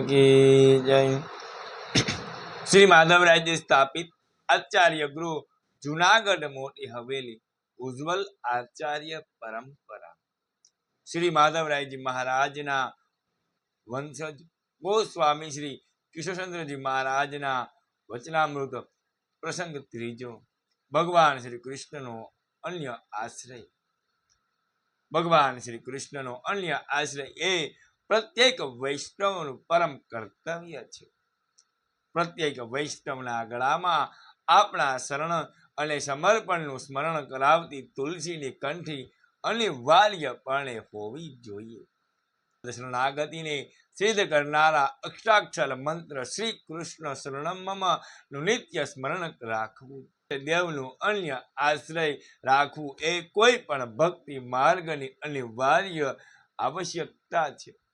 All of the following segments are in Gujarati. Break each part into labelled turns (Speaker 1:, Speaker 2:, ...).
Speaker 1: કી જય. શ્રી માધવરાયજી સ્થાપિત આચાર્ય ગૃહ, જુનાગઢ મોટી હવેલી, ઉજ્જવલ આચાર્ય પરંપરા. શ્રી માધવરાયજી મહારાજના વંશજ, ગોસ્વામી શ્રી કિશોરચંદ્રજી મહારાજના વચનામૃત, પ્રસંગ ત્રીજો. ભગવાન શ્રી કૃષ્ણનો અન્ય આશ્રય. ભગવાન શ્રી કૃષ્ણનો અન્ય આશ્રય એ પ્રત્યેક વૈષ્ણવનું પરમ કર્તવ્ય છે. પ્રત્યેક વૈષ્ણવના ગળામાં આપણા શરણ અને સમર્પણનું સ્મરણ કરાવતી તુલસીની કંઠી અનિવાર્યપણે હોવી જોઈએ. શરણાગતિને સિદ્ધ કરનારા અક્ષાક્ષર મંત્ર શ્રી કૃષ્ણ શરણમમ નિત્ય સ્મરણ રાખવું. દેવનું અન્ય આશ્રય રાખવું એ કોઈ પણ ભક્તિ માર્ગની અનિવાર્ય આવશ્યકતા છે.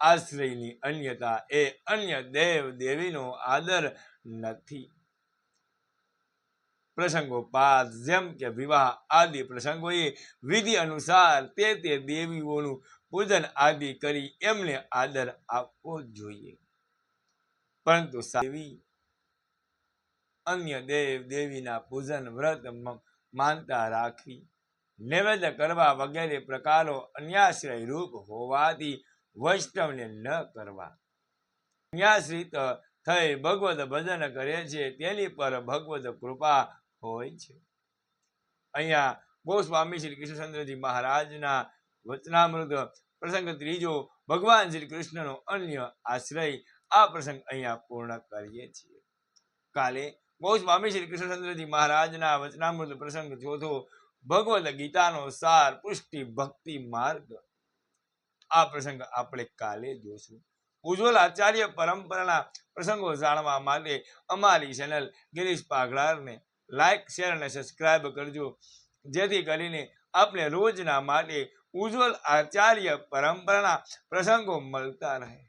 Speaker 1: આશ્રયની અન્યતા એ અન્ય દેવ દેવીનો આદર નથી. પ્રસંગોપાત જેમ કે વિવાહ આદિ પ્રસંગોએ વિધિ અનુસાર તે તે દેવીઓનું પૂજન આદિ કરી એમને આદર આપવો જોઈએ. પરંતુ દેવી અન્ય દેવ દેવીના પૂજન વ્રત માનતા રાખવી નૈવેદ્ય કરવા વગેરે પ્રકારો અન્યાશ્રય રૂપ હોવાથી વૈષ્ણવને ન કરવા. અન્યાશ્રિત થઈ ભગવદ ભજન કરે છે, તેની પર ભગવદ કૃપા હોય છે. અહીંયા ગોસ્વામી શ્રી કૃષ્ણચંદ્રજી મહારાજના વચનામૃત પ્રસંગ ત્રીજો, ભગવાન શ્રી કૃષ્ણનો અન્ય આશ્રય, આ પ્રસંગ અહીંયા પૂર્ણ કરીએ છીએ. કાલે ગોસ્વામી શ્રી કૃષ્ણચંદ્રજી મહારાજના વચનામૃત પ્રસંગ ચોથો, ભગવદ ગીતાનો સાર પુષ્ટિ ભક્તિ માર્ગ આ પ્રસંગ આપણે કાલે જોશું. ઉજ્જવલ આચાર્ય પરંપરાના પ્રસંગો જાણવા માટે અમારી ચેનલ ગિરીશ પાઘડારને લાઈક શેર અને સબસ્ક્રાઈબ કરજો. જેથી કરીને આપણે રોજના માટે ઉજ્જવલ આચાર્ય પરંપરાના પ્રસંગો મળતા રહે.